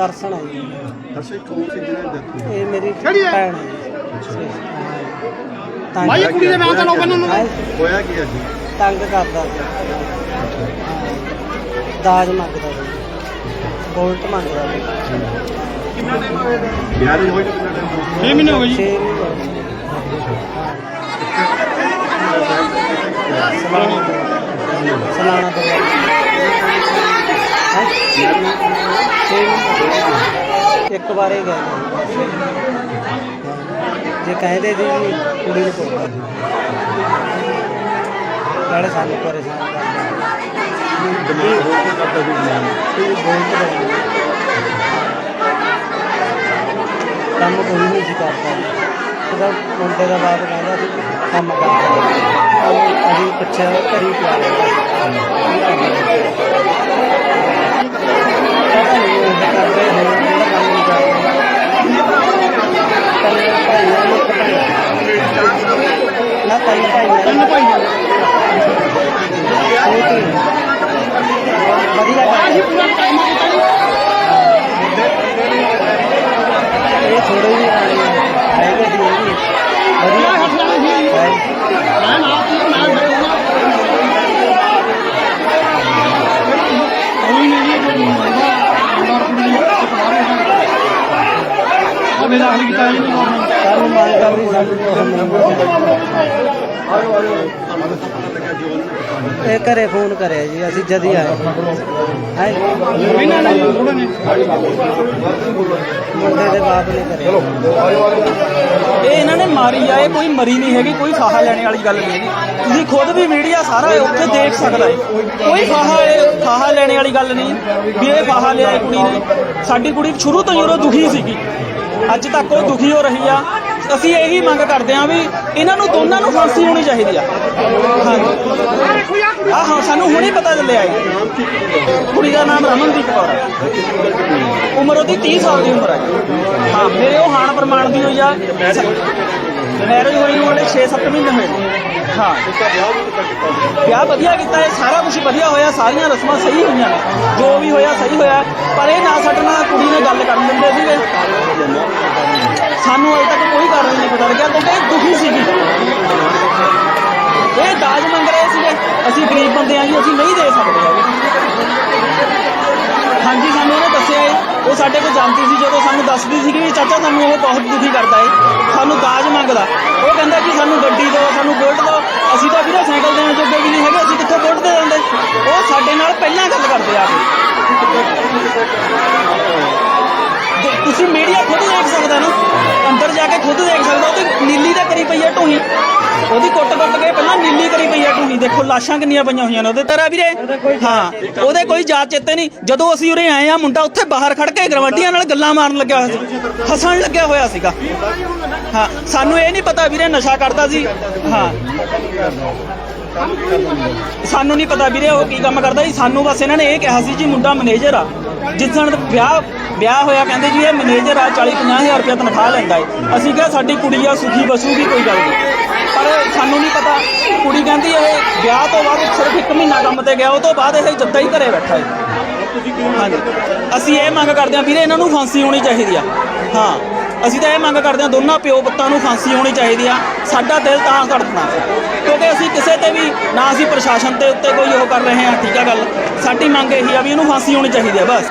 ਦਰਸ਼ਨ ਹੈ ਜੀ। ਦਰਸ਼ਕ ਕੌਣ ਸੀ ਜਿਹਨਾਂ ਦੀ death ਹੋਈ? ਇਹ ਮੇਰੀ ਕਿਹੜੀ ਹੈ? ਭੈਣ ਹੈ ਜੀ। ਤੰਗ ਇਹ ਕੁੜੀ ਦੇ ਬਿਆਨ ਤਾਂ ਲੋਕਾਂ ਨੂੰ ਹੈਂ? ਹੋਇਆ ਕੀ ਅੱਜ? ਤੰਗ ਕਰਦਾ ਸੀ। ਦਾਜ ਮੰਗਦਾ ਸੀ। ਗੋਲਟ ਮੰਗਦਾ ਸੀ। ਵਿਆਹ ਨਹੀਂ ਹੋਈ ਤਾਂ ਕਿੰਨਾ ਟਾਈਮ ਹੋ 6 ਮਹੀਨੇ ਹੋ ਗਏ ਜੀ। 6 ਮਹੀਨੇ ਸਲਾਣਾ ਤੋਂ ਸਲਾਣਾ ਤੋਂ ਹੈਂ? ਛੇ ਮਹੀਨੇ। ਇੱਕ ਵਾਰੇ ਗਏ ਜੇ ਕਹਿੰਦੇ ਸੀ ਕੁੜੀ ਨੂੰ ਪੁੱਛਦਾ ਸੀ ਨਾਲੇ ਸਾਨੂੰ ਪਰੇਸ਼ਾਨ ਕਰਦਾ ਦਿਮਾਗ ਹੋ ਕੇ ਕਰਦਾ ਸੀ ਬਿਆਨ ਇਹ ਬਹੁਤ ਬੜਾ ਕੰਮ ਕੋਈ ਨਹੀਂ ਸੀ ਕਰਦਾ। ਉਹਦਾ ਮੁੰਡੇ ਦਾ ਬਾਪ ਕਹਿੰਦਾ ਸੀ, ਕੰਮ ਕਰਦਾ ਉਹ ਅਸੀਂ ਪੁੱਛਿਆ ਘਰੀ ਪਿਆ ਰਹਿੰਦਾ ਪਤਾ ਨਹੀਂ ਉਹ ਕਰਦੇ ਹੋਏ ਜਿਹੜਾ ਕੰਮ ਨਹੀਂ ਕਰਦੇ ਤਿੰਨ ਭਾਈਆਂ ਨੂੰ ਇੱਕ ਭਾਈ ਨਾ ਤਿੰਨ ਭਾਈਆਂ ਤਿੰਨ ਭਾਈ ਨੇ ਛੋਟੀ ਵਧੀਆ ਆਹੀ ਪੂਰਾ ਟਾਈਮ ਕੀਤਾ ਜੀ ਇਹ ਥੋੜੇ ਜਿਹੇ ਹੈਗੇ ਸੀ ਇਹ ਵੀ ਕਿਹੜਾ ਵਧੀਆ ਹੱਥ ਨਾਲ ਜੀ ਹੈ। ਮੈਂ ਨਾਲ ਸੀ ਮੈਂ ਬੜੇ ਹੋਣਾ ਕੋਈ ਨਹੀਂ ਜੀ ਕੋਈ ਮੁੰਡਾ ਮੁੰਡਾ ਕੁੜੀ ਇੱਕ ਬਾਹਰ ਹੈ ਕੀਤਾ ਜੀ ਸਾਨੂੰ ਕੀਤਾ ਇਹ ਘਰੇ ਫੋਨ ਕਰਿਆ ਜੀ ਅਸੀਂ ਜਦ ਹੀ ਆਏ। ਹੈ ਇਹਨਾਂ ਨੇ ਥੋੜਾ ਨੇ ਮੁੰਡੇ ਦੇ ਬਾਪ ਨੇ ਕਰਿਆ। ਇਹ ਇਹਨਾਂ ਨੇ ਮਾਰੀ ਆ ਇਹ ਕੋਈ ਮਰੀ ਨਹੀਂ ਹੈਗੀ ਕੋਈ ਫਾਹਾ ਲੈਣੇ ਵਾਲੀ ਗੱਲ ਨਹੀਂ ਹੈਗੀ। ਤੁਸੀਂ ਖੁਦ ਵੀ ਮੀਡੀਆ ਸਾਰਾ ਉੱਥੇ ਦੇਖ ਸਕਦਾ ਹੈ। ਕੋਈ ਫਾਹਾ ਫਾਹਾ ਲੈਣੇ ਵਾਲੀ ਗੱਲ ਨਹੀਂ ਵੀ ਇਹ ਫਾਹਾ ਲਿਆ ਕੁੜੀ ਨੇ। ਸਾਡੀ ਕੁੜੀ ਸ਼ੁਰੂ ਤੋਂ ਹੀ ਉਹ ਦੁਖੀ ਸੀਗੀ। ਅੱਜ ਤੱਕ ਉਹ ਦੁਖੀ ਹੋ ਰਹੀ ਆ। ਅਸੀਂ ਇਹੀ ਮੰਗ ਕਰਦੇ ਆ ਵੀ ਇਹਨਾਂ ਨੂੰ ਦੋਨਾਂ ਨੂੰ ਫਾਂਸੀ ਹੋਣੀ ਚਾਹੀਦੀ ਆ। ਹਾਂਜੀ। ਆਹ ਹਾਂ, ਸਾਨੂੰ ਹੁਣੇ ਪਤਾ ਚੱਲਿਆ ਹੈ। ਕੁੜੀ ਦਾ ਨਾਮ ਰਮਨਦੀਪ ਕੌਰ ਹੈ। ਉਮਰ ਉਹਦੀ 30 ਸਾਲ ਦੀ ਉਮਰ ਹੈ। ਹਾਂ, ਮੇਰੇ ਉਹ ਹਾਨ ਪ੍ਰਮਾਣ ਦੀ ਹੋਈ ਆ। ਮੈਰਿਜ ਹੋਈ ਨੂੰ ਹਲੇ 6-7 ਮਹੀਨੇ ਹੋਏ। ਨੇ। ਹਾਂ। ਵਿਆਹ ਵਧੀਆ ਕੀਤਾ ਹੈ, ਸਾਰਾ ਕੁਝ ਵਧੀਆ ਹੋਇਆ, ਸਾਰੀਆਂ ਰਸਮਾਂ ਸਹੀ ਹੋਈਆਂ ਨੇ। ਜੋ ਵੀ ਹੋਇਆ ਸਹੀ ਹੋਇਆ, ਪਰ ਇਹ ਨਾ ਸਾਡੇ ਨਾਲ ਕੁੜੀ ਨੇ ਗੱਲ ਕਰਨ ਦਿੰਦੇ ਸੀਗੇ। ਸਾਨੂੰ ਅਜੇ ਤੱਕ ਕੋਈ ਕਾਰਨ ਨਹੀਂ ਪਤਾ ਲੱਗਿਆ, ਕਿਉਂਕਿ ਇਹ ਦੁਖੀ ਸੀਗੀ। ਇਹ ਦਾਜ ਮੰਗ ਰਹੇ ਸੀਗੇ, ਅਸੀਂ ਗਰੀਬ ਬੰਦੇ ਆ ਜੀ, ਅਸੀਂ ਨਹੀਂ ਦੇ ਸਕਦੇ ਹੈਗੇ। ਹਾਂਜੀ, ਸਾਨੂੰ ਉਹਨੇ ਦੱਸਿਆ ਏ। ਉਹ ਸਾਡੇ ਕੋਲ ਜਾਂਦੀ ਸੀ, ਜਦੋਂ ਸਾਨੂੰ ਦੱਸਦੀ ਸੀ ਕਿ ਚਾਚਾ ਸਾਨੂੰ ਇਹ ਬਹੁਤ ਦੁਖੀ ਕਰਦਾ ਏ। ਸਾਨੂੰ ਦਾਜ ਮੰਗਦਾ। ਉਹ ਕਹਿੰਦਾ ਕਿ ਸਾਨੂੰ ਗੱਡੀ ਦਿਓ, ਸਾਨੂੰ ਬੁਲਟ ਦਿਓ। ਅਸੀਂ ਤਾਂ ਵੀਰੇ ਸਾਈਕਲ ਦੇਣ ਜੋਗੇ ਵੀ ਨਹੀਂ ਹੈਗੇ, ਅਸੀਂ ਕਿੱਥੋਂ ਬੁਲਟ ਦੇ ਦਿੰਦੇ? ਉਹ ਸਾਡੇ ਨਾਲ ਪਹਿਲਾਂ ਗੱਲ ਕਰਦੇ ਆ। ਕੇ ਤੁਸੀਂ ਮੀਡੀਆ ਖੁਦ ਦੇਖ ਸਕਦਾ ਨਾ। ਅੰਦਰ ਜਾ ਕੇ ਖੁਦ ਦੇਖ ਸਕਦਾ ਉਹਦੀ ਨੀਲੀ ਦਾ ਕਰੀ ਪਈ ਆ ਢੂਹੀ। ਉਹਦੀ ਕੋਟ ਕੁੱਟ ਕੇ ਪਹਿਲਾਂ ਨੀਲੀ ਕਰੀ ਪਈ ਆ ਢੂਹੀ ਦੇਖੋ ਲਾਸ਼ਾਂ ਕਿੰਨੀਆਂ ਪਈਆਂ ਹੋਈਆਂ ਨੇ ਉਹਦੇ ਤੇਰਾ ਵੀਰੇ। ਹਾਂ, ਉਹਦੇ ਕੋਈ ਜਾਤ ਚੇਤੇ ਨਹੀਂ। ਜਦੋਂ ਅਸੀਂ ਉਰੇ ਆਏ ਆ, ਮੁੰਡਾ ਉੱਥੇ ਬਾਹਰ ਖੜ ਕੇ ਗਰਵਾਡੀਆਂ ਨਾਲ ਗੱਲਾਂ ਮਾਰਨ ਲੱਗਿਆ ਹੋਇਆ ਸੀ। ਹੱਸਣ ਲੱਗਿਆ ਹੋਇਆ ਸੀਗਾ। ਹਾਂ, ਸਾਨੂੰ ਇਹ ਨਹੀਂ ਪਤਾ ਵੀਰੇ, ਨਸ਼ਾ ਕਰਦਾ ਸੀ। ਹਾਂ। ਸਾਨੂੰ ਨਹੀਂ ਪਤਾ ਵੀਰੇ, ਉਹ ਕੀ ਕੰਮ ਕਰਦਾ ਸੀ। ਸਾਨੂੰ ਬਸ ਇਹਨਾਂ ਨੇ ਇਹ ਕਿਹਾ ਸੀ ਜੀ, ਮੁੰਡਾ ਮੈਨੇਜਰ ਆ। ਜਿਸ ਵਿਆਹ ਵਿਆਹ ਹੋਇਆ, ਕਹਿੰਦੇ ਜੀ, ਇਹ ਮੈਨੇਜਰ ਆ 40 ਹਜ਼ਾਰ ਰੁਪਏ ਤਨਖਾਹ ਲੈਂਦਾ ਏ। ਅਸੀਂ ਕਿਹਾ, ਸਾਡੀ ਕੁੜੀ ਆ, ਸੁਖੀ ਬਸੂਗੀ ਕੋਈ ਗੱਲ ਨਹੀਂ। ਪਰ ਸਾਨੂੰ ਨਹੀਂ ਪਤਾ। ਕੁੜੀ ਕਹਿੰਦੀ ਇਹ ਵਿਆਹ ਤੋਂ ਬਾਅਦ ਸਿਰਫ ਇੱਕ ਮਹੀਨਾ ਕੰਮ ਤੇ ਗਿਆ, ਉਹ ਤੋਂ ਬਾਅਦ ਇਹ ਜੱਦਾ ਹੀ ਘਰੇ ਬੈਠਾ ਏ ਹਾਂਜੀ। ਅਸੀਂ ਇਹ ਮੰਗ ਕਰਦੇ ਹਾਂ, ਵੀਰੇ, ਇਹਨਾਂ ਨੂੰ ਫਾਂਸੀ ਹੋਣੀ ਚਾਹੀਦੀ ਆ। ਹਾਂ, ਅਸੀਂ ਤਾਂ ਇਹ ਮੰਗ ਕਰਦੇ ਹਾਂ, ਦੋਨਾਂ ਪਿਓ ਪੁੱਤਾਂ ਨੂੰ ਫਾਂਸੀ ਹੋਣੀ ਚਾਹੀਦੀ ਆ। ਸਾਡਾ ਦਿਲ ਤਾਂ ਧੜਕਣਾ ਕਿਉਂਕਿ ਅਸੀਂ ਕਿਸੇ ਤੇ ਵੀ, ਨਾ ਅਸੀਂ ਪ੍ਰਸ਼ਾਸਨ ਦੇ ਉੱਤੇ ਕੋਈ ਉਹ ਕਰ ਰਹੇ ਹਾਂ, ਠੀਕ ਆ ਗੱਲ। ਸਾਡੀ ਮੰਗ ਇਹੀ ਆ ਵੀ ਇਹਨੂੰ ਫਾਂਸੀ ਹੋਣੀ ਚਾਹੀਦੀ ਆ, ਬਸ।